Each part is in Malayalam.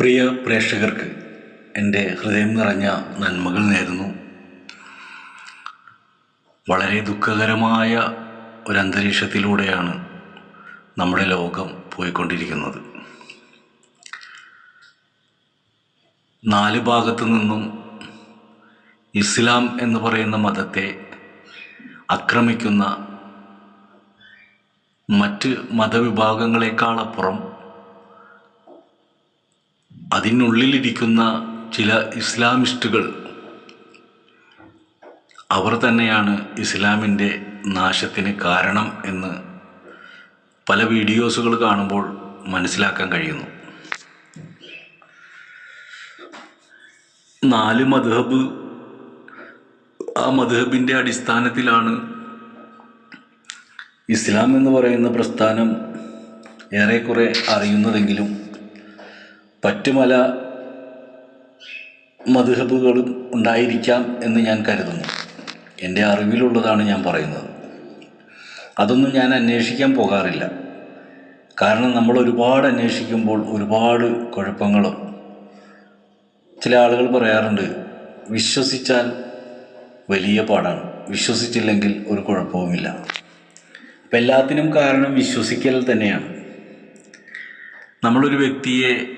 പ്രിയ പ്രേക്ഷകർക്ക് എന്റെ ഹൃദയം നിറഞ്ഞ നന്മകൾ നേരുന്നു. വളരെ ദുഃഖകരമായ ഒരു അന്തരീക്ഷത്തിലൂടെയാണ് നമ്മുടെ ലോകം പോയിക്കൊണ്ടിരിക്കുന്നത്. നാല് ഭാഗത്തു നിന്നും ഇസ്ലാം എന്ന് പറയുന്ന മതത്തെ ആക്രമിക്കുന്ന മറ്റ് മതവിഭാഗങ്ങളെക്കാളപ്പുറം അതിനുള്ളിലിരിക്കുന്ന ചില ഇസ്ലാമിസ്റ്റുകൾ അവർ തന്നെയാണ് ഇസ്ലാമിന്റെ നാശത്തിന് കാരണം എന്ന് പല വീഡിയോസുകൾ കാണുമ്പോൾ മനസ്സിലാക്കാൻ കഴിയുന്നു. നാല് മധുഹബ് ആ മധുഹബിന്റെ അടിസ്ഥാനത്തിലാണ് ഇസ്ലാം എന്ന് പറയുന്ന പ്രസ്ഥാനം ഏറെക്കുറെ അറിയുന്നതെങ്കിലും പറ്റുമല മധുഹബുകളും ഉണ്ടായിരിക്കാം എന്ന് ഞാൻ കരുതുന്നു. എന്റെ അറിവിലുള്ളതാണ് ഞാൻ പറയുന്നത്. അതൊന്നും ഞാൻ അന്വേഷിക്കാൻ പോകാറില്ല. കാരണം നമ്മൾ ഒരുപാട് അന്വേഷിക്കുമ്പോൾ ഒരുപാട് കുഴപ്പങ്ങളും ചില ആളുകൾ പറയാറുണ്ട് വിശ്വസിച്ചാൽ വലിയ പാടാണ്. വിശ്വസിച്ചില്ലെങ്കിൽ ഒരു കുഴപ്പവുമില്ല. അപ്പം എല്ലാത്തിനും കാരണം വിശ്വസിക്കൽ തന്നെയാണ്. നമ്മളൊരു വ്യക്തിയെ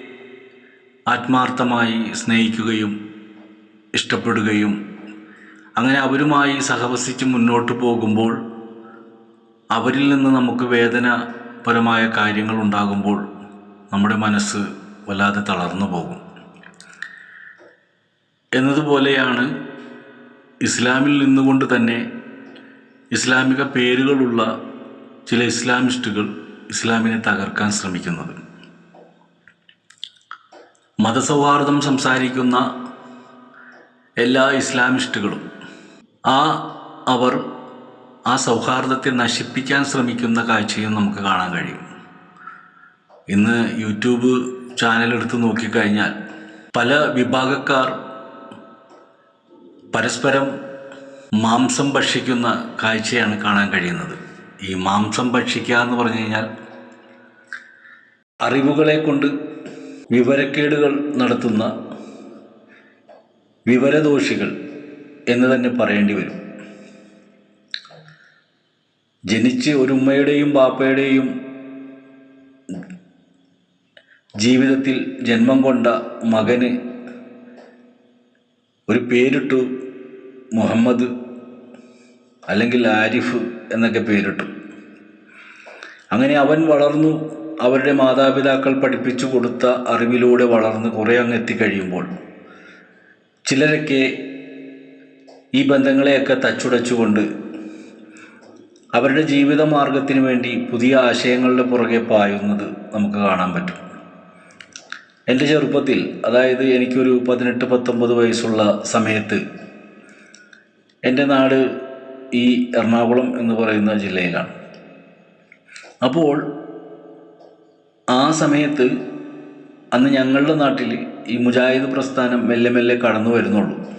ആത്മാർത്ഥമായി സ്നേഹിക്കുകയും ഇഷ്ടപ്പെടുകയും അങ്ങനെ അവരുമായി സഹവസിച്ച് മുന്നോട്ട് പോകുമ്പോൾ അവരിൽ നിന്ന് നമുക്ക് വേദനപരമായ കാര്യങ്ങൾ ഉണ്ടാകുമ്പോൾ നമ്മുടെ മനസ്സ് വല്ലാതെ തളർന്നു പോകും. എന്നതുപോലെയാണ് ഇസ്ലാമിൽ നിന്നുകൊണ്ട് തന്നെ ഇസ്ലാമിക പേരുകളുള്ള ചില ഇസ്ലാമിസ്റ്റുകൾ ഇസ്ലാമിനെ തകർക്കാൻ ശ്രമിക്കുന്നത്. മതസൗഹാർദ്ദം സംസാരിക്കുന്ന എല്ലാ ഇസ്ലാമിസ്റ്റുകളും ആ അവർ ആ സൗഹാർദ്ദത്തെ നശിപ്പിക്കാൻ ശ്രമിക്കുന്ന കാഴ്ചയും നമുക്ക് കാണാൻ കഴിയും. ഇന്ന് യൂട്യൂബ് ചാനൽ എടുത്ത് നോക്കിക്കഴിഞ്ഞാൽ പല വിഭാഗക്കാർ പരസ്പരം മാംസം ഭക്ഷിക്കുന്ന കാഴ്ചയാണ് കാണാൻ കഴിയുന്നത്. ഈ മാംസം ഭക്ഷിക്കുക എന്ന് പറഞ്ഞു കഴിഞ്ഞാൽ അറിവുകളെ കൊണ്ട് വിവരക്കേടുകൾ നടത്തുന്ന വിവരദോഷികൾ എന്ന് തന്നെ പറയേണ്ടി വരും. ജനിച്ച് ഒരു ഉമ്മയുടെയും ബാപ്പയുടെയും ജീവിതത്തിൽ ജന്മം കൊണ്ട മകന് ഒരു പേരിട്ടു മുഹമ്മദ് അല്ലെങ്കിൽ ആരിഫ് എന്നൊക്കെ പേരിട്ടു. അങ്ങനെ അവൻ വളർന്നു അവരുടെ മാതാപിതാക്കൾ പഠിപ്പിച്ചു കൊടുത്ത അറിവിലൂടെ വളർന്ന് കുറേ അങ്ങ് എത്തിക്കഴിയുമ്പോൾ ചിലരൊക്കെ ഈ ബന്ധങ്ങളെയൊക്കെ തച്ചുടച്ചുകൊണ്ട് അവരുടെ ജീവിത മാർഗത്തിന് വേണ്ടി പുതിയ ആശയങ്ങളുടെ പുറകെ പായുന്നത് നമുക്ക് കാണാൻ പറ്റും. എന്റെ ചെറുപ്പത്തിൽ അതായത് എനിക്കൊരു പതിനെട്ട് പത്തൊമ്പത് വയസ്സുള്ള സമയത്ത് എന്റെ നാട് ഈ എറണാകുളം എന്ന് പറയുന്ന ജില്ലയിലാണ്. അപ്പോൾ ആ സമയത്ത് അന്ന് ഞങ്ങളുടെ നാട്ടിൽ ഈ മുജാഹിദ് പ്രസ്ഥാനം മെല്ലെ മെല്ലെ കടന്നു വരുന്നുള്ളൂ.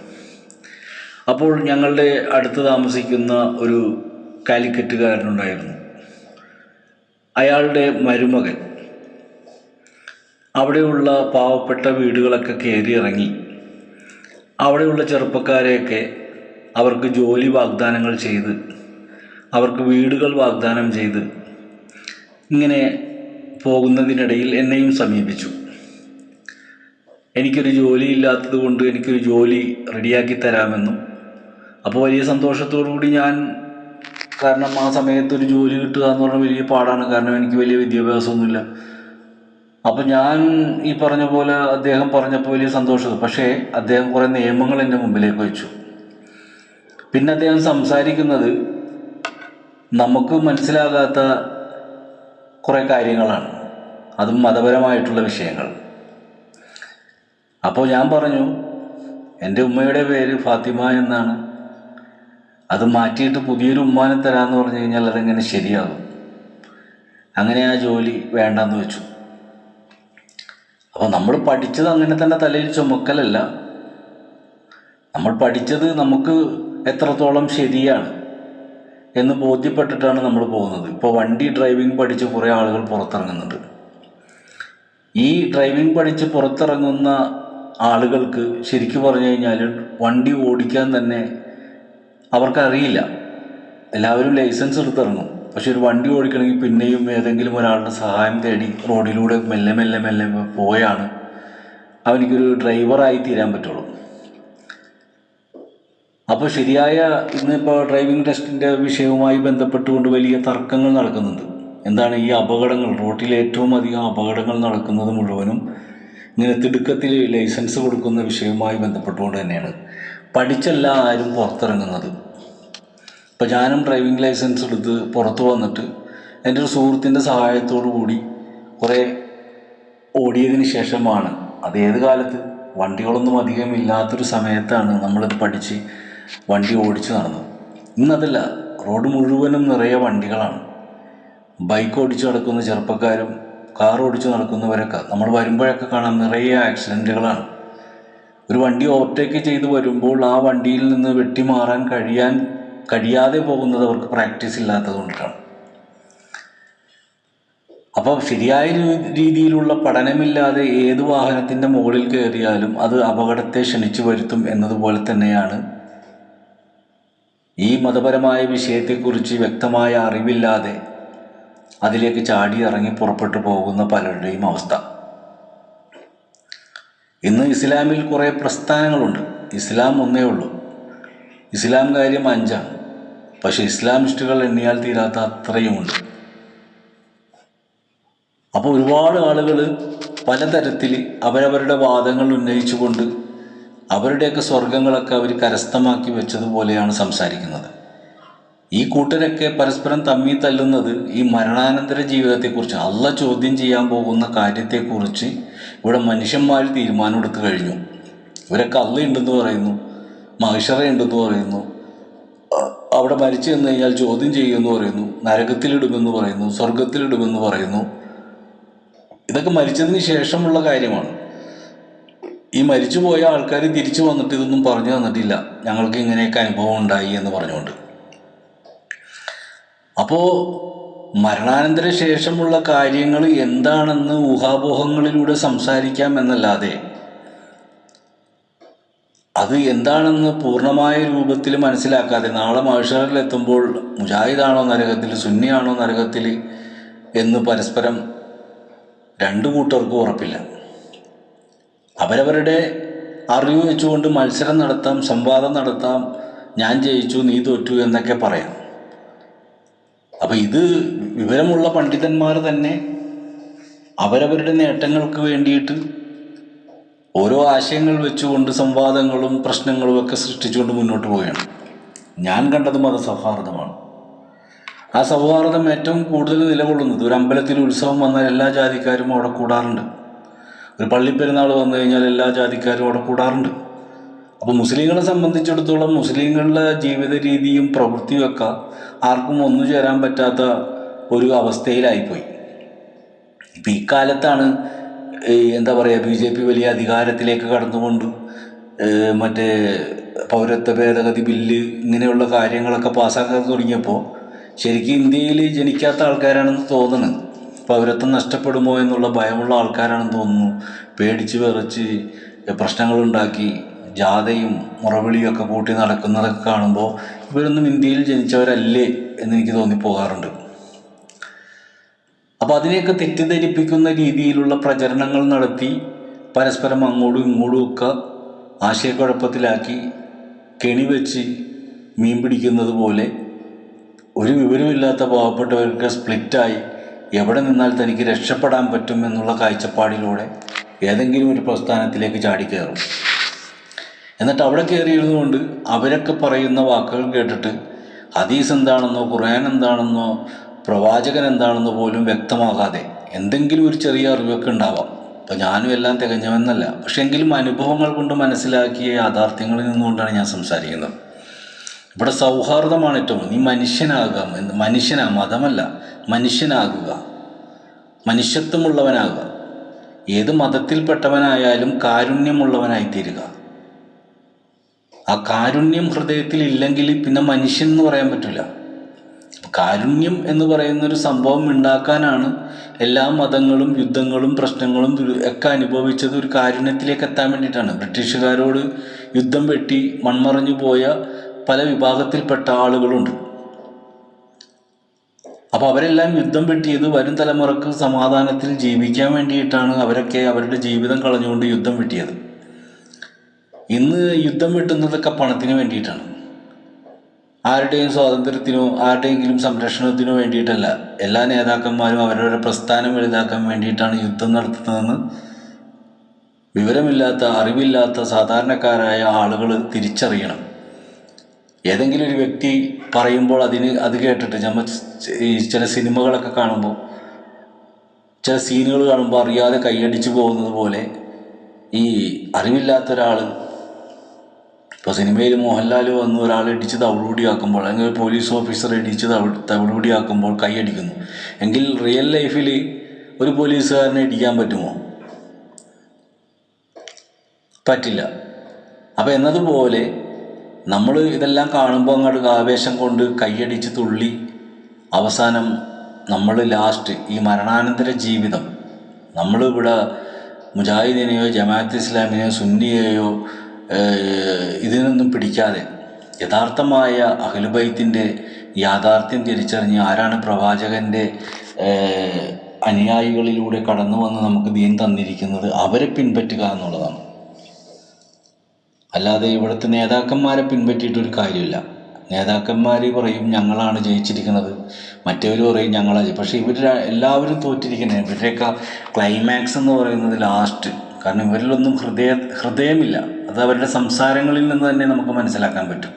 അപ്പോൾ ഞങ്ങളുടെ അടുത്ത് താമസിക്കുന്ന ഒരു കാലിക്കറ്റുകാരനുണ്ടായിരുന്നു. അയാളുടെ മരുമകൻ. അവിടെയുള്ള പാവപ്പെട്ട വീടുകളൊക്കെ കയറി ഇറങ്ങി. അവിടെയുള്ള ചെറുപ്പക്കാരെയൊക്കെ അവർക്ക് ജോലി വാഗ്ദാനങ്ങൾ ചെയ്ത് അവർക്ക് വീടുകൾ വാഗ്ദാനം ചെയ്ത് ഇങ്ങനെ പോകുന്നതിനിടയിൽ എന്നെയും സമീപിച്ചു. എനിക്കൊരു ജോലി ഇല്ലാത്തത് കൊണ്ട് എനിക്കൊരു ജോലി റെഡിയാക്കി തരാമെന്നും അപ്പോൾ വലിയ സന്തോഷത്തോടു കൂടി ഞാൻ കാരണം ആ സമയത്ത് ഒരു ജോലി കിട്ടുക എന്ന് പറഞ്ഞാൽ വലിയ പാടാണ്. കാരണം എനിക്ക് വലിയ വിദ്യാഭ്യാസമൊന്നുമില്ല. അപ്പം ഞാൻ ഈ പറഞ്ഞ പോലെ അദ്ദേഹം പറഞ്ഞപ്പോൾ വലിയ സന്തോഷം പക്ഷേ അദ്ദേഹം കുറേ നിയമങ്ങൾ എന്റെ മുമ്പിലേക്ക് വെച്ചു. പിന്നെ അദ്ദേഹം സംസാരിക്കുന്നത് നമുക്ക് മനസ്സിലാകാത്ത കുറേ കാര്യങ്ങളാണ്. അതും മതപരമായിട്ടുള്ള വിഷയങ്ങൾ. അപ്പോൾ ഞാൻ പറഞ്ഞു എന്റെ ഉമ്മയുടെ പേര് ഫാത്തിമ എന്നാണ്. അത് മാറ്റിയിട്ട് പുതിയൊരു ഉമ്മാനെ തരാമെന്ന് പറഞ്ഞു കഴിഞ്ഞാൽ അതെങ്ങനെ ശരിയാകും? അങ്ങനെ ആ ജോലി വേണ്ടെന്ന് വെച്ചു. അപ്പോൾ നമ്മൾ പഠിച്ചത് അങ്ങനെ തന്നെ തലയിൽ ചുമക്കലല്ല. നമ്മൾ പഠിച്ചത് നമുക്ക് എത്രത്തോളം ശരിയാണ്. എന്ന് ബോധ്യപ്പെട്ടിട്ടാണ് നമ്മൾ പോകുന്നത്. ഇപ്പോൾ വണ്ടി ഡ്രൈവിംഗ് പഠിച്ച് കുറേ ആളുകൾ പുറത്തിറങ്ങുന്നുണ്ട്. ഈ ഡ്രൈവിംഗ് പഠിച്ച് പുറത്തിറങ്ങുന്ന ആളുകൾക്ക് ശരിക്കും പറഞ്ഞു കഴിഞ്ഞാൽ വണ്ടി ഓടിക്കാൻ തന്നെ അവർക്കറിയില്ല. എല്ലാവരും ലൈസൻസ് എടുത്തിറങ്ങും. പക്ഷെ ഒരു വണ്ടി ഓടിക്കണമെങ്കിൽ പിന്നെയും ഏതെങ്കിലും ഒരാളുടെ സഹായം തേടി റോഡിലൂടെ മെല്ലെ മെല്ലെ മെല്ലെ പോയാണ് അവനിക്കൊരു ഡ്രൈവറായി തീരാൻ പറ്റുള്ളൂ. അപ്പോൾ ശരിയായ ഇന്നിപ്പോൾ ഡ്രൈവിംഗ് ടെസ്റ്റിന്റെ വിഷയവുമായി ബന്ധപ്പെട്ടുകൊണ്ട് വലിയ തർക്കങ്ങൾ നടക്കുന്നുണ്ട്. എന്താണ് ഈ അപകടങ്ങൾ? റോട്ടിൽ ഏറ്റവും അധികം അപകടങ്ങൾ നടക്കുന്നത് മുഴുവനും ഇങ്ങനെ തിടുക്കത്തിൽ ലൈസൻസ് കൊടുക്കുന്ന വിഷയവുമായി ബന്ധപ്പെട്ടുകൊണ്ട് തന്നെയാണ്. പഠിച്ചല്ല ആരും പുറത്തിറങ്ങുന്നത്. ഇപ്പോൾ ഞാനും ഡ്രൈവിംഗ് ലൈസൻസ് എടുത്ത് പുറത്ത് വന്നിട്ട് എന്റെ ഒരു സുഹൃത്തിന്റെ സഹായത്തോടു കൂടി കുറേ ഓടിയതിന് ശേഷമാണ്. അത് ഏത് കാലത്ത്? വണ്ടികളൊന്നും അധികം ഇല്ലാത്തൊരു സമയത്താണ് നമ്മളിത് പഠിച്ച് വണ്ടി ഓടിച്ച് നടന്നു. ഇന്നതല്ല റോഡ് മുഴുവനും നിറയെ വണ്ടികളാണ്. ബൈക്ക് ഓടിച്ച് നടക്കുന്ന ചെറുപ്പക്കാരും കാർ ഓടിച്ച് നടക്കുന്നവരൊക്കെ നമ്മൾ വരുമ്പോഴൊക്കെ കാണാം നിറയെ ആക്സിഡന്റുകളാണ്. ഒരു വണ്ടി ഓവർടേക്ക് ചെയ്ത് വരുമ്പോൾ ആ വണ്ടിയിൽ നിന്ന് വെട്ടിമാറാൻ കഴിയാൻ കഴിയാതെ പോകുന്നത് അവർക്ക് പ്രാക്ടീസ് ഇല്ലാത്തത് കൊണ്ടിട്ടാണ്. അപ്പോൾ ശരിയായ രീതിയിലുള്ള പഠനമില്ലാതെ ഏത് വാഹനത്തിന്റെ മുകളിൽ കയറിയാലും അത് അപകടത്തെ ക്ഷണിച്ചു വരുത്തും എന്നതുപോലെ തന്നെയാണ് ഈ മതപരമായ വിഷയത്തെക്കുറിച്ച് വ്യക്തമായ അറിവില്ലാതെ അതിലേക്ക് ചാടി ഇറങ്ങി പുറപ്പെട്ടു പോകുന്ന പലരുടെയും അവസ്ഥ. ഇന്ന് ഇസ്ലാമിൽ കുറേ പ്രസ്ഥാനങ്ങളുണ്ട്. ഇസ്ലാം ഒന്നേ ഉള്ളൂ. ഇസ്ലാം കാര്യം അഞ്ചാണ്. പക്ഷേ ഇസ്ലാമിസ്റ്റുകൾ എണ്ണിയാൽ തീരാത്ത അത്രയുമുണ്ട്. അപ്പോൾ ഒരുപാട് ആളുകൾ പലതരത്തിൽ അവരവരുടെ വാദങ്ങൾ ഉന്നയിച്ചുകൊണ്ട് അവരുടെയൊക്കെ സ്വർഗങ്ങളൊക്കെ അവർ കരസ്ഥമാക്കി വെച്ചതുപോലെയാണ് സംസാരിക്കുന്നത്. ഈ കൂട്ടരൊക്കെ പരസ്പരം തമ്മി തല്ലുന്നത് ഈ മരണാനന്തര ജീവിതത്തെക്കുറിച്ച് അല്ല ചോദ്യം ചെയ്യാൻ പോകുന്ന കാര്യത്തെക്കുറിച്ച് ഇവിടെ മനുഷ്യന്മാർ തീരുമാനമെടുത്തു കഴിഞ്ഞു. ഇവരൊക്കെ അള്ളയുണ്ടെന്ന് പറയുന്നു മഹിഷറയുണ്ടെന്ന് പറയുന്നു അവിടെ മരിച്ചു ചെന്ന് കഴിഞ്ഞാൽ ചോദ്യം ചെയ്യുമെന്ന് പറയുന്നു നരകത്തിലിടുമെന്ന് പറയുന്നു സ്വർഗത്തിലിടുമെന്ന് പറയുന്നു. ഇതൊക്കെ മരിച്ചതിന് ശേഷമുള്ള കാര്യമാണ്. ഈ മരിച്ചുപോയ ആൾക്കാർ തിരിച്ചു വന്നിട്ട് ഇതൊന്നും പറഞ്ഞു തന്നിട്ടില്ല. ഞങ്ങൾക്ക് ഇങ്ങനെയൊക്കെ അനുഭവം ഉണ്ടായി എന്ന് പറഞ്ഞുകൊണ്ട്. അപ്പോൾ മരണാനന്തര ശേഷമുള്ള കാര്യങ്ങൾ എന്താണെന്ന് ഊഹാപോഹങ്ങളിലൂടെ സംസാരിക്കാം എന്നല്ലാതെ അത് എന്താണെന്ന് പൂർണമായ രൂപത്തിൽ മനസ്സിലാക്കാതെ നാളെ മനുഷ്യരിൽ എത്തുമ്പോൾ മുജാഹിദാണോ നരകത്തിൽ സുന്നിയാണോ നരകത്തിൽ എന്ന് പരസ്പരം രണ്ടു കൂട്ടർക്കും ഉറപ്പില്ല. അവരവരുടെ അറിവ് വെച്ചുകൊണ്ട് മത്സരം നടത്താം സംവാദം നടത്താം ഞാൻ ജയിച്ചു നീ തോറ്റു എന്നൊക്കെ പറയാം. അപ്പം ഇത് വിവരമുള്ള പണ്ഡിതന്മാർ തന്നെ അവരവരുടെ നേട്ടങ്ങൾക്ക് വേണ്ടിയിട്ട് ഓരോ ആശയങ്ങൾ വെച്ചുകൊണ്ട് സംവാദങ്ങളും പ്രശ്നങ്ങളും ഒക്കെ സൃഷ്ടിച്ചുകൊണ്ട് മുന്നോട്ട് പോവുകയാണ്. ഞാൻ കണ്ടത് മതസൗഹാർദ്ദമാണ്. ആ സൗഹാർദ്ദം ഏറ്റവും കൂടുതൽ നിലകൊള്ളുന്നത്. ഒരു അമ്പലത്തിൽ ഉത്സവം വന്നാൽ എല്ലാ ജാതിക്കാരും അവിടെ കൂടാറുണ്ട്. ഒരു പള്ളിപ്പെരുന്നാൾ വന്നു കഴിഞ്ഞാൽ എല്ലാ ജാതിക്കാരും അവിടെ കൂടാറുണ്ട്. അപ്പോൾ മുസ്ലിങ്ങളെ സംബന്ധിച്ചിടത്തോളം മുസ്ലിങ്ങളുടെ ജീവിത രീതിയും പ്രവൃത്തിയും ഒക്കെ ആർക്കും ഒന്നു ചേരാൻ പറ്റാത്ത ഒരു അവസ്ഥയിലായിപ്പോയി. ഇപ്പം ഇക്കാലത്താണ് എന്താ പറയുക ബി ജെ പി വലിയ അധികാരത്തിലേക്ക് കടന്നുകൊണ്ട് മറ്റേ പൗരത്വ ഭേദഗതി ബില്ല് ഇങ്ങനെയുള്ള കാര്യങ്ങളൊക്കെ പാസ്സാക്കാൻ തുടങ്ങിയപ്പോൾ ശരിക്കും ഇന്ത്യയിൽ ജനിക്കാത്ത ആൾക്കാരാണെന്ന് തോന്നുന്നത് പൗരത്വം നഷ്ടപ്പെടുമോ എന്നുള്ള ഭയമുള്ള ആൾക്കാരാണെന്ന് തോന്നുന്നു. പേടിച്ച് വിറച്ച് പ്രശ്നങ്ങളുണ്ടാക്കി ജാഥയും മുറവിളിയും ഒക്കെ കൂട്ടി നടക്കുന്നതൊക്കെ കാണുമ്പോൾ ഇവരൊന്നും ഇന്ത്യയിൽ ജനിച്ചവരല്ലേ എന്ന് എനിക്ക് തോന്നിപ്പോകാറുണ്ട്. അപ്പോൾ അതിനെയൊക്കെ തെറ്റിദ്ധരിപ്പിക്കുന്ന രീതിയിലുള്ള പ്രചരണങ്ങൾ നടത്തി പരസ്പരം അങ്ങോട്ടും ഇങ്ങോട്ടും ഒക്കെ ആശയക്കുഴപ്പത്തിലാക്കി കെണി വെച്ച് മീൻ പിടിക്കുന്നത് പോലെ ഒരു വിവരമില്ലാത്ത പാവപ്പെട്ടവർക്ക് സ്പ്ലിറ്റായി എവിടെ നിന്നാൽ തനിക്ക് രക്ഷപ്പെടാൻ പറ്റും എന്നുള്ള കാഴ്ചപ്പാടിലൂടെ ഏതെങ്കിലും ഒരു പ്രസ്ഥാനത്തിലേക്ക് ചാടിക്കയറും എന്നിട്ട് അവിടെ കയറിയിരുന്നു കൊണ്ട് അവരൊക്കെ പറയുന്ന വാക്കുകൾ കേട്ടിട്ട് ഹദീസ് എന്താണെന്നോ ഖുർആൻ എന്താണെന്നോ പ്രവാചകൻ എന്താണെന്നോ പോലും വ്യക്തമാകാതെ എന്തെങ്കിലും ഒരു ചെറിയ അറിവൊക്കെ ഉണ്ടാവാം. അപ്പോൾ ഞാനും എല്ലാം തികഞ്ഞവെന്നല്ല. പക്ഷേ എങ്കിലും അനുഭവങ്ങൾ കൊണ്ട് മനസ്സിലാക്കിയ യാഥാർത്ഥ്യങ്ങളിൽ നിന്നുകൊണ്ടാണ് ഞാൻ സംസാരിക്കുന്നത്. ഇവിടെ സൗഹാർദ്ദമാണ് ഏറ്റവും നീ മനുഷ്യനാകാം മനുഷ്യനാ മതമല്ല. മനുഷ്യനാകുക. മനുഷ്യത്വമുള്ളവനാകുക. ഏത് മതത്തിൽപ്പെട്ടവനായാലും കാരുണ്യമുള്ളവനായി തീരുക ആ കാരുണ്യം ഹൃദയത്തിൽ ഇല്ലെങ്കിൽ പിന്നെ മനുഷ്യൻ എന്ന് പറയാൻ പറ്റില്ല കാരുണ്യം എന്ന് പറയുന്ന ഒരു സംഭവം ഉണ്ടാക്കാനാണ് എല്ലാ മതങ്ങളും യുദ്ധങ്ങളും പ്രശ്നങ്ങളും ഒക്കെ അനുഭവിച്ചത് ഒരു കാരുണ്യത്തിലേക്ക് എത്താൻ വേണ്ടിയിട്ടാണ്. ബ്രിട്ടീഷുകാരോട് യുദ്ധം വെട്ടി മൺമറഞ്ഞു പോയ പല വിഭാഗത്തിൽപ്പെട്ട ആളുകളുണ്ട്. അപ്പോൾ അവരെല്ലാം യുദ്ധം വെട്ടിയത് വരും തലമുറയ്ക്ക് സമാധാനത്തിൽ ജീവിക്കാൻ വേണ്ടിയിട്ടാണ് അവരൊക്കെ അവരുടെ ജീവിതം കളഞ്ഞുകൊണ്ട് യുദ്ധം വെട്ടിയത്. ഇന്ന് യുദ്ധം വെട്ടുന്നതൊക്കെ പണത്തിന് വേണ്ടിയിട്ടാണ്. ആരുടെയും സ്വാതന്ത്ര്യത്തിനോ ആരുടെയെങ്കിലും സംരക്ഷണത്തിനോ വേണ്ടിയിട്ടല്ല. എല്ലാ നേതാക്കന്മാരും അവരവരുടെ പ്രസ്ഥാനം വലുതാക്കാൻ വേണ്ടിയിട്ടാണ് യുദ്ധം നടത്തുന്നതെന്ന് വിവരമില്ലാത്ത അറിവില്ലാത്ത സാധാരണക്കാരായ ആളുകൾ തിരിച്ചറിയണം. ഏതെങ്കിലും ഒരു വ്യക്തി പറയുമ്പോൾ അതിന് അത് കേട്ടിട്ട് നമ്മൾ ഈ ചില സിനിമകളൊക്കെ കാണുമ്പോൾ ചില സീനുകൾ കാണുമ്പോൾ അറിയാതെ കൈയടിച്ചു പോകുന്നത് പോലെ ഈ അറിവില്ലാത്ത ഒരാൾ ഇപ്പോൾ സിനിമയിൽ മോഹൻലാൽ വന്ന് ഒരാൾ ഇടിച്ച് തവിടുപൊടിയാക്കുമ്പോൾ അല്ലെങ്കിൽ ഒരു പോലീസ് ഓഫീസർ ഇടിച്ച് തവിട് തവിടുപൊടിയാക്കുമ്പോൾ കൈയടിക്കുന്നു. എങ്കിൽ റിയൽ ലൈഫിൽ ഒരു പോലീസുകാരനെ ഇടിക്കാൻ പറ്റുമോ? പറ്റില്ല. അപ്പം എന്നതുപോലെ നമ്മൾ ഇതെല്ലാം കാണുമ്പോൾ അങ്ങോട്ട് ആവേശം കൊണ്ട് കൈയടിച്ച് തുള്ളി. അവസാനം നമ്മൾ ലാസ്റ്റ് ഈ മരണാനന്തര ജീവിതം. നമ്മളിവിടെ മുജാഹിദിനെയോ ജമാഅത്ത് ഇസ്ലാമിനെയോ സുന്നിയെയോ ഇതിനൊന്നും പിടിക്കാതെ യഥാർത്ഥമായ അഖിലുബൈത്തിന്റെ യാഥാർത്ഥ്യം തിരിച്ചറിഞ്ഞ് ആരാണ് പ്രവാചകന്റെ അനുയായികളിലൂടെ കടന്നു വന്ന് നമുക്ക് ദീൻ തന്നിരിക്കുന്നത് അവരെ പിൻപറ്റുക എന്നുള്ളതാണ്. അല്ലാതെ ഇവിടുത്തെ നേതാക്കന്മാരെ പിൻപറ്റിയിട്ടൊരു കാര്യമില്ല. നേതാക്കന്മാർ പറയും ഞങ്ങളാണ് ജയിച്ചിരിക്കുന്നത്. മറ്റവർ പറയും ഞങ്ങളാണ് പക്ഷേ ഇവർ എല്ലാവരും തോറ്റിരിക്കുന്നത് ഇവരുടെയൊക്കെ ക്ലൈമാക്സ് എന്ന് പറയുന്നത് ലാസ്റ്റ് കാരണം ഇവരിലൊന്നും ഹൃദയ ഹൃദയമില്ല. അത് അവരുടെ സംസാരങ്ങളിൽ നിന്ന് തന്നെ നമുക്ക് മനസ്സിലാക്കാൻ പറ്റും.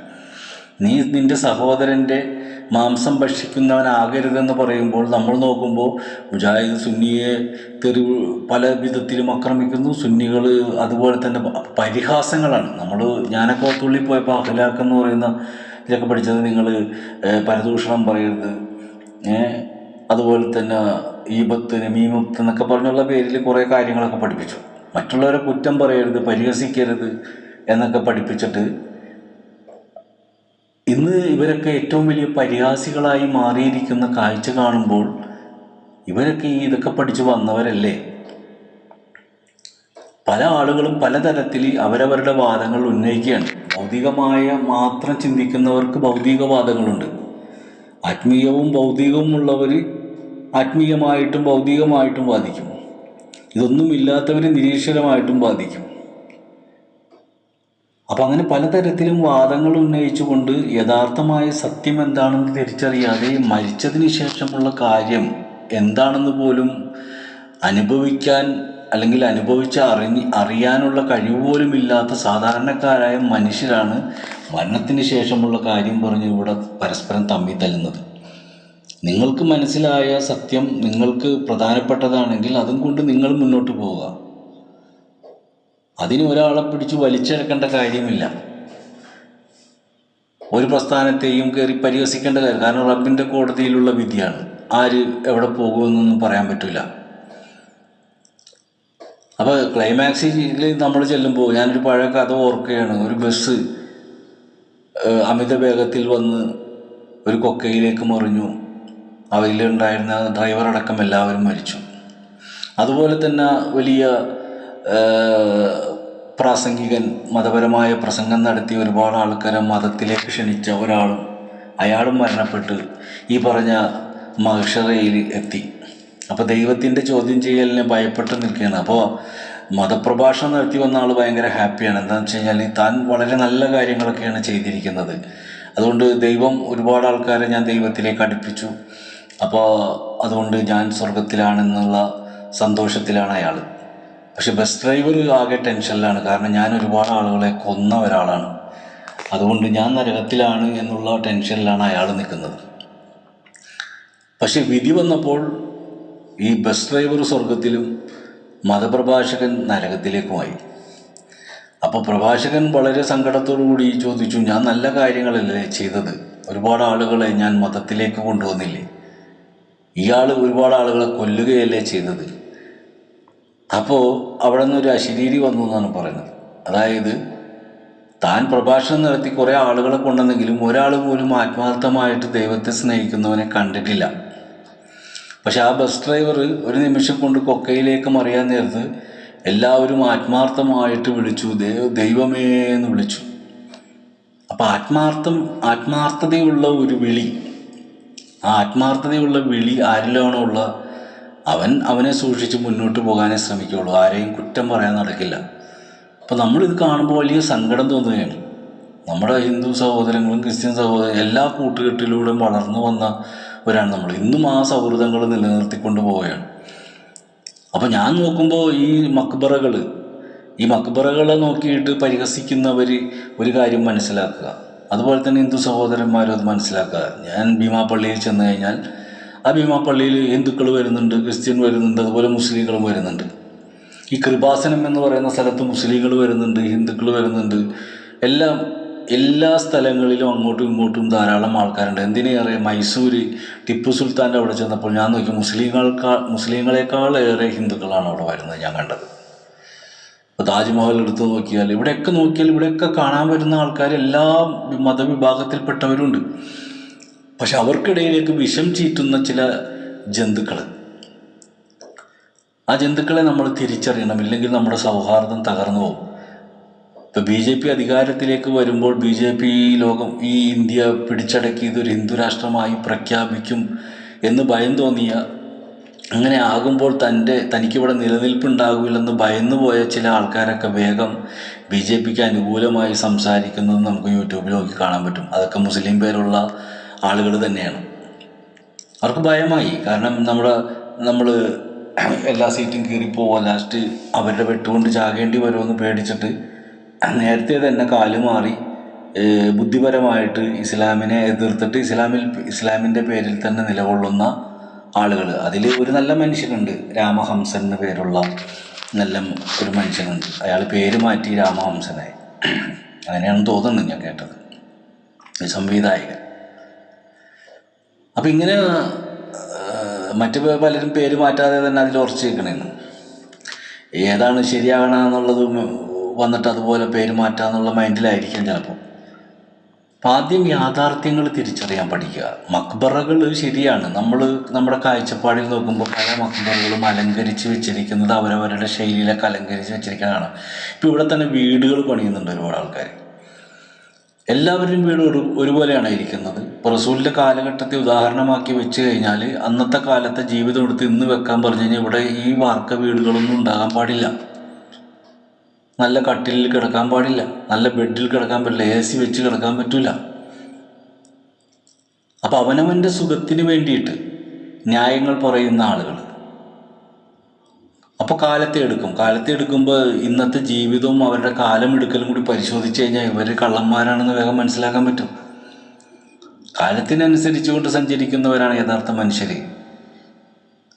നീ നിന്റെ സഹോദരന്റെ മാംസം ഭക്ഷിക്കുന്നവനാകരുതെന്ന് പറയുമ്പോൾ നമ്മൾ നോക്കുമ്പോൾ മുജാഹിദ് സുന്നിയെ തെറി പല വിധത്തിലും ആക്രമിക്കുന്നു. സുന്നികൾ അതുപോലെ തന്നെ പരിഹാസങ്ങളാണ്. നമ്മൾ ഞാനൊക്കെ അഖലാഖ് എന്ന് പറയുന്ന ഇതൊക്കെ പഠിച്ചത് നിങ്ങൾ പരദൂഷണം പറയരുത്. അതുപോലെ തന്നെ ഈബത്ത് നമീമുത്ത് എന്നൊക്കെ പറഞ്ഞുള്ള പേരിൽ കുറേ കാര്യങ്ങളൊക്കെ പഠിപ്പിച്ചു. മറ്റുള്ളവരെ കുറ്റം പറയരുത് പരിഹസിക്കരുത് എന്നൊക്കെ പഠിപ്പിച്ചിട്ട് ഇന്ന് ഇവരൊക്കെ ഏറ്റവും വലിയ പരിഹാസികളായി മാറിയിരിക്കുന്ന കാഴ്ച കാണുമ്പോൾ ഇവരൊക്കെ ഈ ഇതൊക്കെ പഠിച്ചു വന്നവരല്ലേ? പല ആളുകളും പലതരത്തിൽ അവരവരുടെ വാദങ്ങൾ ഉന്നയിക്കുകയാണ്. ഭൗതികമായ മാത്രം ചിന്തിക്കുന്നവർക്ക് ഭൗതികവാദങ്ങളുണ്ട്. ആത്മീയവും ഭൗതികവും ഉള്ളവർ ആത്മീയമായിട്ടും ഭൗതികമായിട്ടും വാദിക്കും. ഇതൊന്നും ഇല്ലാത്തവർ നിരീശ്വരമായിട്ടും വാദിക്കും. അപ്പം അങ്ങനെ പലതരത്തിലും വാദങ്ങൾ ഉന്നയിച്ചുകൊണ്ട് യഥാർത്ഥമായ സത്യം എന്താണെന്ന് തിരിച്ചറിയാതെ മരിച്ചതിന് ശേഷമുള്ള കാര്യം എന്താണെന്ന് പോലും അനുഭവിക്കാൻ അല്ലെങ്കിൽ അനുഭവിച്ച് അറിഞ്ഞ് അറിയാനുള്ള കഴിവ് പോലും ഇല്ലാത്ത സാധാരണക്കാരായ മനുഷ്യരാണ് മരണത്തിന് ശേഷമുള്ള കാര്യം പറഞ്ഞ് ഇവിടെ പരസ്പരം തമ്മി തല്ലുന്നത്. നിങ്ങൾക്ക് മനസ്സിലായ സത്യം നിങ്ങൾക്ക് പ്രധാനപ്പെട്ടതാണെങ്കിൽ അതും കൊണ്ട് നിങ്ങൾ മുന്നോട്ട് പോവുക. അതിന് ഒരാളെ പിടിച്ച് വലിച്ചെടുക്കേണ്ട കാര്യമില്ല. ഒരു പ്രസ്ഥാനത്തെയും കയറി പരിഹസിക്കേണ്ട കാര്യം കാരണം റബ്ബിന്റെ കോടതിയിലുള്ള വിധിയാണ്. ആര് എവിടെ പോകുമെന്നൊന്നും പറയാൻ പറ്റില്ല അപ്പോൾ ക്ലൈമാക്സിൽ നമ്മൾ ചെല്ലുമ്പോൾ ഞാനൊരു പഴയ കഥ ഓർക്കുകയാണ്. ഒരു ബസ് അമിത വേഗത്തിൽ വന്ന് ഒരു കൊക്കയിലേക്ക് മറിഞ്ഞു. അവയിലുണ്ടായിരുന്ന ഡ്രൈവർ അടക്കം എല്ലാവരും മരിച്ചു. അതുപോലെ തന്നെ വലിയ പ്രാസംഗികൻ മതപരമായ പ്രസംഗം നടത്തി ഒരുപാട് ആൾക്കാരെ മതത്തിലേക്ക് ക്ഷണിച്ച ഒരാളും അയാളും മരണപ്പെട്ട് ഈ പറഞ്ഞ മഹഷറയിൽ എത്തി. അപ്പോൾ ദൈവത്തിന്റെ ചോദ്യം ചെയ്യലിനെ ഭയപ്പെട്ട് നിൽക്കുകയാണ്. അപ്പോൾ മതപ്രഭാഷണം നടത്തി വന്ന ആൾ ഭയങ്കര ഹാപ്പിയാണ്. എന്താണെന്ന് വെച്ച് കഴിഞ്ഞാൽ താൻ വളരെ നല്ല കാര്യങ്ങളൊക്കെയാണ് ചെയ്തിരിക്കുന്നത്. അതുകൊണ്ട് ദൈവം ഒരുപാട് ആൾക്കാരെ ഞാൻ ദൈവത്തിലേക്ക് അടുപ്പിച്ചു. അപ്പോൾ അതുകൊണ്ട് ഞാൻ സ്വർഗത്തിലാണെന്നുള്ള സന്തോഷത്തിലാണ് അയാൾ പക്ഷെ ബസ് ഡ്രൈവർ ആകെ ടെൻഷനിലാണ്. കാരണം ഞാൻ ഒരുപാട് ആളുകളെ കൊന്ന ഒരാളാണ്. അതുകൊണ്ട് ഞാൻ നരകത്തിലാണ് എന്നുള്ള ടെൻഷനിലാണ് അയാൾ നിൽക്കുന്നത്. പക്ഷെ വിധി വന്നപ്പോൾ ഈ ബസ് ഡ്രൈവർ സ്വർഗത്തിലും മതപ്രഭാഷകൻ നരകത്തിലേക്കുമായി. അപ്പോൾ പ്രഭാഷകൻ വളരെ കൂടി ചോദിച്ചു ഞാൻ നല്ല കാര്യങ്ങളല്ലേ ചെയ്തത്? ഒരുപാട് ആളുകളെ ഞാൻ മതത്തിലേക്ക് കൊണ്ടുവന്നില്ലേ? ഇയാൾ ഒരുപാട് ആളുകളെ കൊല്ലുകയല്ലേ ചെയ്തത്? അപ്പോൾ അവിടെ നിന്ന് ഒരു അശരീരി വന്നു എന്നാണ് പറയുന്നത്. അതായത് താൻ പ്രഭാഷണം നടത്തി കുറേ ആളുകളെ കൊണ്ടെന്നെങ്കിലും ഒരാൾ പോലും ആത്മാർത്ഥമായിട്ട് ദൈവത്തെ സ്നേഹിക്കുന്നവനെ കണ്ടിട്ടില്ല. പക്ഷെ ആ ബസ് ഡ്രൈവർ ഒരു നിമിഷം കൊണ്ട് കൊക്കയിലേക്ക് മറിയാൻ നേരത്ത് എല്ലാവരും ആത്മാർത്ഥമായിട്ട് വിളിച്ചു ദൈവ ദൈവമേ എന്ന് വിളിച്ചു. അപ്പോൾ ആത്മാർത്ഥം ആത്മാർത്ഥതയുള്ള ഒരു വിളി ആ ആത്മാർത്ഥതയുള്ള വിളി ആരിലാണോ ഉള്ള അവൻ അവനെ സൂക്ഷിച്ച് മുന്നോട്ട് പോകാനേ ശ്രമിക്കുകയുള്ളൂ. ആരെയും കുറ്റം പറയാൻ നടക്കില്ല. അപ്പം നമ്മളിത് കാണുമ്പോൾ വലിയ സങ്കടം തോന്നുകയാണ്. നമ്മുടെ ഹിന്ദു സഹോദരങ്ങളും ക്രിസ്ത്യൻ സഹോദരങ്ങളും എല്ലാ കൂട്ടുകെട്ടിലൂടെയും വളർന്നു വന്നവരാണ് നമ്മൾ. ഇന്നും ആ സൗഹൃദങ്ങൾ നിലനിർത്തിക്കൊണ്ട് പോവുകയാണ്. അപ്പോൾ ഞാൻ നോക്കുമ്പോൾ ഈ മക്ബറകൾ ഈ മക്ബറകളെ നോക്കിയിട്ട് പരിഹസിക്കുന്നവർ ഒരു കാര്യം മനസ്സിലാക്കുക. അതുപോലെ തന്നെ ഹിന്ദു സഹോദരന്മാരും അത് മനസ്സിലാക്കുക. ഞാൻ ഭീമാപ്പള്ളിയിൽ ചെന്ന് കഴിഞ്ഞാൽ ആ പള്ളിയിൽ ഹിന്ദുക്കൾ വരുന്നുണ്ട് ക്രിസ്ത്യൻ വരുന്നുണ്ട് അതുപോലെ മുസ്ലിങ്ങളും വരുന്നുണ്ട്. ഈ കൃപാസനം എന്ന് പറയുന്ന സ്ഥലത്ത് മുസ്ലിങ്ങൾ വരുന്നുണ്ട് ഹിന്ദുക്കൾ വരുന്നുണ്ട്. എല്ലാം എല്ലാ സ്ഥലങ്ങളിലും അങ്ങോട്ടും ഇങ്ങോട്ടും ധാരാളം ആൾക്കാരുണ്ട്. എന്തിനേറെ മൈസൂർ ടിപ്പു സുൽത്താന്റെ അവിടെ ചെന്നപ്പോൾ ഞാൻ നോക്കി മുസ്ലിങ്ങൾക്കാൾ മുസ്ലിങ്ങളെക്കാൾ ഏറെ ഹിന്ദുക്കളാണ് അവിടെ വരുന്നത് ഞാൻ കണ്ടത്. ഇപ്പോൾ താജ്മഹൽ എടുത്ത് നോക്കിയാൽ ഇവിടെയൊക്കെ നോക്കിയാൽ ഇവിടെയൊക്കെ കാണാൻ വരുന്ന ആൾക്കാർ എല്ലാ മതവിഭാഗത്തിൽപ്പെട്ടവരുണ്ട്. പക്ഷെ അവർക്കിടയിലേക്ക് വിഷം ചീറ്റുന്ന ചില ജന്തുക്കൾ. ആ ജന്തുക്കളെ നമ്മൾ തിരിച്ചറിയണം. ഇല്ലെങ്കിൽ നമ്മുടെ സൗഹാർദ്ദം തകർന്നു പോകും. ഇപ്പോൾ ബി ജെ പി അധികാരത്തിലേക്ക് വരുമ്പോൾ ബി ജെ പി ഈ ലോകം ഈ ഇന്ത്യ പിടിച്ചടക്കി ഇതൊരു ഹിന്ദു രാഷ്ട്രമായി പ്രഖ്യാപിക്കും എന്ന് ഭയം തോന്നിയ അങ്ങനെ ആകുമ്പോൾ തന്റെ തനിക്കിവിടെ നിലനിൽപ്പുണ്ടാകില്ലെന്ന് ഭയന്നു പോയ ചില ആൾക്കാരൊക്കെ വേഗം ബി ജെ പിക്ക് അനുകൂലമായി സംസാരിക്കുന്നത് നമുക്ക് യൂട്യൂബിൽ നോക്കി കാണാൻ പറ്റും. അതൊക്കെ മുസ്ലിം പേരുള്ള ആളുകൾ തന്നെയാണ്. അവർക്ക് ഭയമായി. കാരണം നമ്മുടെ നമ്മൾ എല്ലാ സീറ്റും കീറിപ്പോവുക ലാസ്റ്റ് അവരുടെ വെട്ടുകൊണ്ട് ചാകേണ്ടി വരുമെന്ന് പേടിച്ചിട്ട് നേരത്തെ തന്നെ കാൽ മാറി ബുദ്ധിപരമായിട്ട് ഇസ്ലാമിനെ എതിർത്തിട്ട് ഇസ്ലാമിൽ ഇസ്ലാമിന്റെ പേരിൽ തന്നെ നിലകൊള്ളുന്ന ആളുകൾ. അതിൽ ഒരു നല്ല മനുഷ്യനുണ്ട്. രാമഹംസൻ എന്ന പേരുള്ള നല്ല ഒരു മനുഷ്യനുണ്ട്. അയാൾ പേര് മാറ്റി രാമഹംസനായി. അങ്ങനെയാണെന്ന് തോന്നുന്നു ഞാൻ കേട്ടത്. സംവിധായകൻ. അപ്പം ഇങ്ങനെ മറ്റു പലരും പേര് മാറ്റാതെ തന്നെ അതിൽ ഉറച്ചു നിൽക്കണേന്ന് ഏതാണ് ശരിയാകണം എന്നുള്ളത് വന്നിട്ട് അതുപോലെ പേര് മാറ്റാന്നുള്ള മൈൻഡിലായിരിക്കാം ചിലപ്പോൾ അപ്പം ആദ്യം യാഥാർത്ഥ്യങ്ങൾ തിരിച്ചറിയാൻ പഠിക്കുക. മക്ബറകൾ ശരിയാണ്. നമ്മൾ നമ്മുടെ കാഴ്ചപ്പാടിൽ നോക്കുമ്പോൾ പല മക്ബറകളും അലങ്കരിച്ച് വെച്ചിരിക്കുന്നത് അവരവരുടെ ശൈലിയിലൊക്കെ അലങ്കരിച്ച് വെച്ചിരിക്കുന്നതാണ്. ഇപ്പം ഇവിടെ തന്നെ വീടുകൾ പണിയുന്നുണ്ട് ഒരുപാട് ആൾക്കാർ എല്ലാവരുടെയും വീട് ഒരു ഒരുപോലെയാണ് ഇരിക്കുന്നത്. ഇപ്പോൾ റസൂലിന്റെ കാലഘട്ടത്തെ ഉദാഹരണമാക്കി വെച്ച് കഴിഞ്ഞാൽ അന്നത്തെ കാലത്തെ ജീവിതം എടുത്ത് ഇന്ന് വെക്കാൻ പറഞ്ഞു കഴിഞ്ഞാൽ ഇവിടെ ഈ വാർക്ക വീടുകളൊന്നും ഉണ്ടാകാൻ പാടില്ല. നല്ല കട്ടിലിൽ കിടക്കാൻ പാടില്ല. നല്ല ബെഡിൽ കിടക്കാൻ പറ്റില്ല. എ സി വെച്ച് കിടക്കാൻ പറ്റില്ല അപ്പം അവനവന്റെ സുഖത്തിന് വേണ്ടിയിട്ട് ന്യായങ്ങൾ പറയുന്ന ആളുകൾ അപ്പോൾ കാലത്തെ എടുക്കും. കാലത്തെ എടുക്കുമ്പോൾ ഇന്നത്തെ ജീവിതവും അവരുടെ കാലം എടുക്കലും കൂടി പരിശോധിച്ച് കഴിഞ്ഞാൽ ഇവർ കള്ളന്മാരാണെന്ന് വേഗം മനസ്സിലാക്കാൻ പറ്റും. കാലത്തിനനുസരിച്ചുകൊണ്ട് സഞ്ചരിക്കുന്നവരാണ് യഥാർത്ഥ മനുഷ്യർ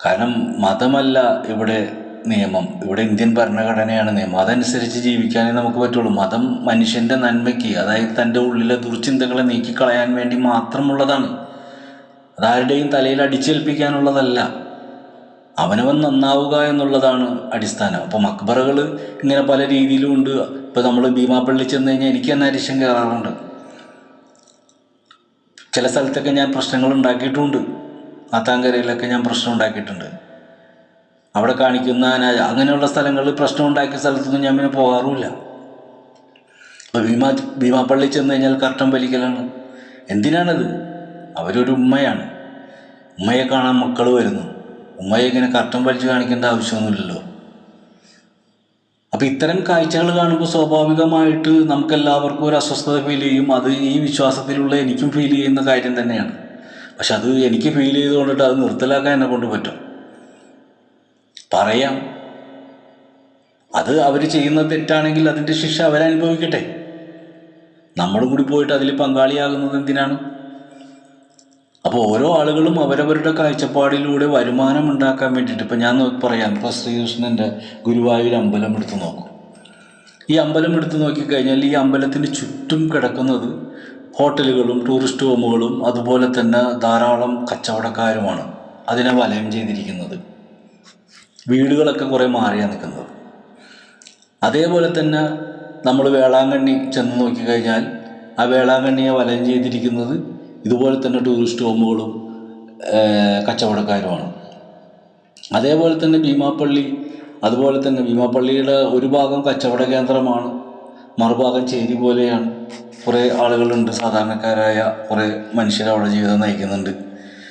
കാരണം മതമല്ല ഇവിടെ നിയമം. ഇവിടെ ഇന്ത്യൻ ഭരണഘടനയാണ് നിയമം. അതനുസരിച്ച് ജീവിക്കാനേ നമുക്ക് പറ്റുള്ളൂ. മതം മനുഷ്യന്റെ നന്മയ്ക്ക് അതായത് തന്റെ ഉള്ളിലെ ദുർചിന്തകളെ നീക്കിക്കളയാൻ വേണ്ടി മാത്രമുള്ളതാണ്. അതാരുടെയും തലയിൽ അടിച്ചേൽപ്പിക്കാനുള്ളതല്ല. അവനവൻ നന്നാവുക എന്നുള്ളതാണ് അടിസ്ഥാനം. അപ്പോൾ മക്ബറകൾ ഇങ്ങനെ പല രീതിയിലും ഉണ്ട്. ഇപ്പോൾ നമ്മൾ ഭീമാപ്പള്ളി ചെന്ന് കഴിഞ്ഞാൽ എനിക്ക് തന്നെ അരിശം കയറാറുണ്ട്. ചില സ്ഥലത്തൊക്കെ ഞാൻ പ്രശ്നങ്ങൾ ഉണ്ടാക്കിയിട്ടുമുണ്ട് നാത്താങ്കരയിലൊക്കെ ഞാൻ പ്രശ്നം ഉണ്ടാക്കിയിട്ടുണ്ട്. അവിടെ കാണിക്കുന്ന അങ്ങനെയുള്ള സ്ഥലങ്ങളിൽ പ്രശ്നം ഉണ്ടാക്കിയ സ്ഥലത്തൊന്നും ഞാൻ പിന്നെ പോകാറുമില്ല. അപ്പോൾ ഭീമാ ഭീമാപ്പള്ളി ചെന്ന് കഴിഞ്ഞാൽ കർട്ടൻ വലിക്കലാണ്. എന്തിനാണത്? അവരൊരു ഉമ്മയാണ്. ഉമ്മയെ കാണാൻ മക്കൾ വരുന്നു. ഉമ്മയെ ഇങ്ങനെ കർട്ടൻ വലിച്ചു കാണിക്കേണ്ട ആവശ്യമൊന്നുമില്ലല്ലോ. അപ്പോൾ ഇത്തരം കാഴ്ചകൾ കാണുമ്പോൾ സ്വാഭാവികമായിട്ട് നമുക്കെല്ലാവർക്കും ഒരു അസ്വസ്ഥത ഫീൽ ചെയ്യും. അത് ഈ വിശ്വാസത്തിലുള്ള എനിക്കും ഫീൽ ചെയ്യുന്ന കാര്യം തന്നെയാണ്. പക്ഷെ അത് എനിക്ക് ഫീൽ ചെയ്തുകൊണ്ടിട്ട് അത് നിർത്തലാക്കാൻ എന്നെ കൊണ്ട് പറ്റും. പറയാം. അത് അവർ ചെയ്യുന്ന തെറ്റാണെങ്കിൽ അതിന്റെ ശിക്ഷ അവരനുഭവിക്കട്ടെ. നമ്മളും കൂടി പോയിട്ട് അതിൽ പങ്കാളിയാകുന്നത് എന്തിനാണ്? അപ്പോൾ ഓരോ ആളുകളും അവരവരുടെ കാഴ്ചപ്പാടിലൂടെ വരുമാനം ഉണ്ടാക്കാൻ വേണ്ടിയിട്ട് ഇപ്പം ഞാൻ പറയാം. ഇപ്പോൾ ശ്രീകൃഷ്ണന്റെ ഗുരുവായൂർ അമ്പലം എടുത്ത് നോക്കും. ഈ അമ്പലം എടുത്ത് നോക്കിക്കഴിഞ്ഞാൽ ഈ അമ്പലത്തിന് ചുറ്റും കിടക്കുന്നത് ഹോട്ടലുകളും ടൂറിസ്റ്റ് ഹോമുകളും അതുപോലെ തന്നെ ധാരാളം കച്ചവടക്കാരുമാണ് അതിനെ വലയം ചെയ്തിരിക്കുന്നത്. വീടുകളൊക്കെ കുറേ മാറിയാണ് നിൽക്കുന്നത്. അതേപോലെ തന്നെ നമ്മൾ വേളാങ്കണ്ണി ചെന്ന് നോക്കിക്കഴിഞ്ഞാൽ ആ വേളാങ്കണ്ണിയെ വലയം ചെയ്തിരിക്കുന്നത് ഇതുപോലെ തന്നെ ടൂറിസ്റ്റ് ഹോമുകളും കച്ചവടക്കാരുമാണ്. അതേപോലെ തന്നെ ഭീമാപ്പള്ളി അതുപോലെ തന്നെ ഭീമാപ്പള്ളിയുടെ ഒരു ഭാഗം കച്ചവട കേന്ദ്രമാണ്. മറുഭാഗം ചേരി പോലെയാണ്. കുറേ ആളുകളുണ്ട് സാധാരണക്കാരായ കുറേ മനുഷ്യർ അവിടെ ജീവിതം നയിക്കുന്നുണ്ട്.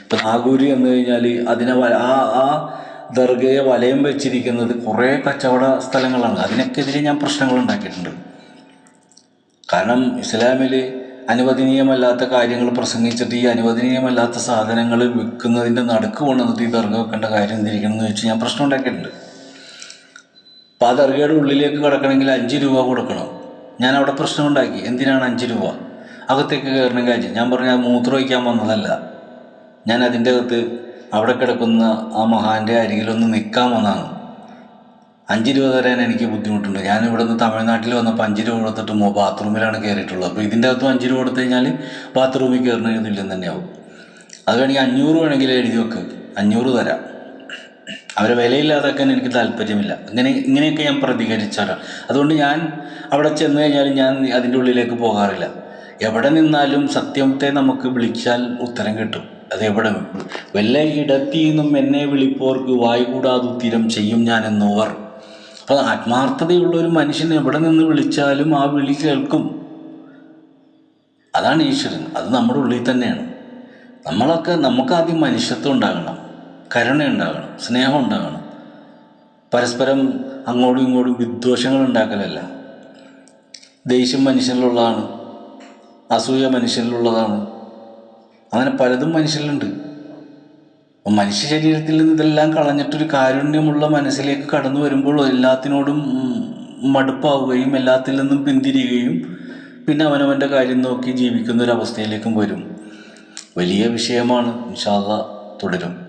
ഇപ്പം നാഗൂരി എന്ന് കഴിഞ്ഞാൽ അതിനെ ആ ആ ദർഗയെ വലയം വെച്ചിരിക്കുന്നത് കുറേ കച്ചവട സ്ഥലങ്ങളാണ്. അതിനൊക്കെതിരെ ഞാൻ പ്രശ്നങ്ങൾ ഉണ്ടാക്കിയിട്ടുണ്ട്. കാരണം ഇസ്ലാമിൽ അനുവദനീയമല്ലാത്ത കാര്യങ്ങൾ പ്രസംഗിച്ചിട്ട് ഈ അനുവദനീയമല്ലാത്ത സാധനങ്ങൾ വിൽക്കുന്നതിന്റെ നടുക്ക് കൊണ്ടുവന്നിട്ട് ഈ ദർഗ വെക്കേണ്ട കാര്യം എന്തിരിക്കണം എന്ന് വെച്ച് ഞാൻ പ്രശ്നം ഉണ്ടാക്കിയിട്ടുണ്ട്. അപ്പോൾ ആ ദർഗയുടെ ഉള്ളിലേക്ക് കിടക്കണമെങ്കിൽ അഞ്ച് രൂപ കൊടുക്കണം. ഞാൻ അവിടെ പ്രശ്നം ഉണ്ടാക്കി. എന്തിനാണ് അഞ്ച് രൂപ? അകത്തേക്ക് കയറണമെങ്കിൽ അഞ്ച് ഞാൻ പറഞ്ഞു മൂത്രം വയ്ക്കാൻ വന്നതല്ല. ഞാൻ അതിന്റെ അകത്ത് അവിടെ കിടക്കുന്ന ആ മഹാന്റെ അരികിലൊന്ന് നിൽക്കാൻ വന്നതാണ്. അഞ്ച് രൂപ തരാൻ എനിക്ക് ബുദ്ധിമുട്ടുണ്ട്. ഞാൻ ഇവിടുന്ന് തമിഴ്നാട്ടിൽ വന്നപ്പോൾ അഞ്ച് രൂപ കൊടുത്തിട്ട് ബാത്റൂമിലാണ് കയറിയിട്ടുള്ളത് അപ്പോൾ ഇതിന്റെ അകത്തും അഞ്ച് രൂപ കൊടുത്തു കഴിഞ്ഞാൽ ബാത്റൂമിൽ കയറണമെന്നില്ലെന്ന് തന്നെയാവും. അത് വേണമെങ്കിൽ അഞ്ഞൂറ് വേണമെങ്കിൽ എഴുതി വെക്ക്. അഞ്ഞൂറ് തരാം. അവരെ വിലയില്ലാതാക്കാൻ എനിക്ക് താല്പര്യമില്ല. ഇങ്ങനെ ഇങ്ങനെയൊക്കെ ഞാൻ പ്രതികരിച്ചവരാണ് അതുകൊണ്ട് ഞാൻ അവിടെ ചെന്ന് കഴിഞ്ഞാൽ ഞാൻ അതിന്റെ ഉള്ളിലേക്ക് പോകാറില്ല. എവിടെ നിന്നാലും സത്യത്തെ നമുക്ക് വിളിച്ചാൽ ഉത്തരം കിട്ടും. അത് എവിടെ? വല്ല നിന്നും എന്നെ വിളിപ്പോർക്ക് വായുകൂടാതുത്തിരം ചെയ്യും ഞാൻ എന്നോവർ അപ്പോൾ ആത്മാർത്ഥതയുള്ള ഒരു മനുഷ്യൻ എവിടെ നിന്ന് വിളിച്ചാലും ആ വിളി കേൾക്കും. അതാണ് ഈശ്വരൻ. അത് നമ്മുടെ ഉള്ളിൽ തന്നെയാണ്. നമ്മളൊക്കെ നമുക്കാദ്യം മനുഷ്യത്വം ഉണ്ടാകണം. കരുണ ഉണ്ടാകണം. സ്നേഹം ഉണ്ടാകണം. പരസ്പരം അങ്ങോട്ടും ഇങ്ങോട്ടും വിദ്വേഷങ്ങൾ ഉണ്ടാക്കലല്ല. ദേഷ്യം മനുഷ്യനിലുള്ളതാണ്. അസൂയ മനുഷ്യനിലുള്ളതാണ്. അങ്ങനെ പലതും മനുഷ്യനിലുണ്ട്. അപ്പം മനുഷ്യ ശരീരത്തിൽ നിന്ന് ഇതെല്ലാം കളഞ്ഞിട്ടൊരു കാരുണ്യമുള്ള മനസ്സിലേക്ക് കടന്നു വരുമ്പോൾ എല്ലാത്തിനോടും മടുപ്പാവുകയും എല്ലാത്തിൽ നിന്നും പിന്തിരിയുകയും പിന്നെ അവനവന്റെ കാര്യം നോക്കി ജീവിക്കുന്ന ഒരു അവസ്ഥയിലേക്കും വരും. വലിയ വിഷയമാണ്. ഇൻഷാല്ല തുടരും.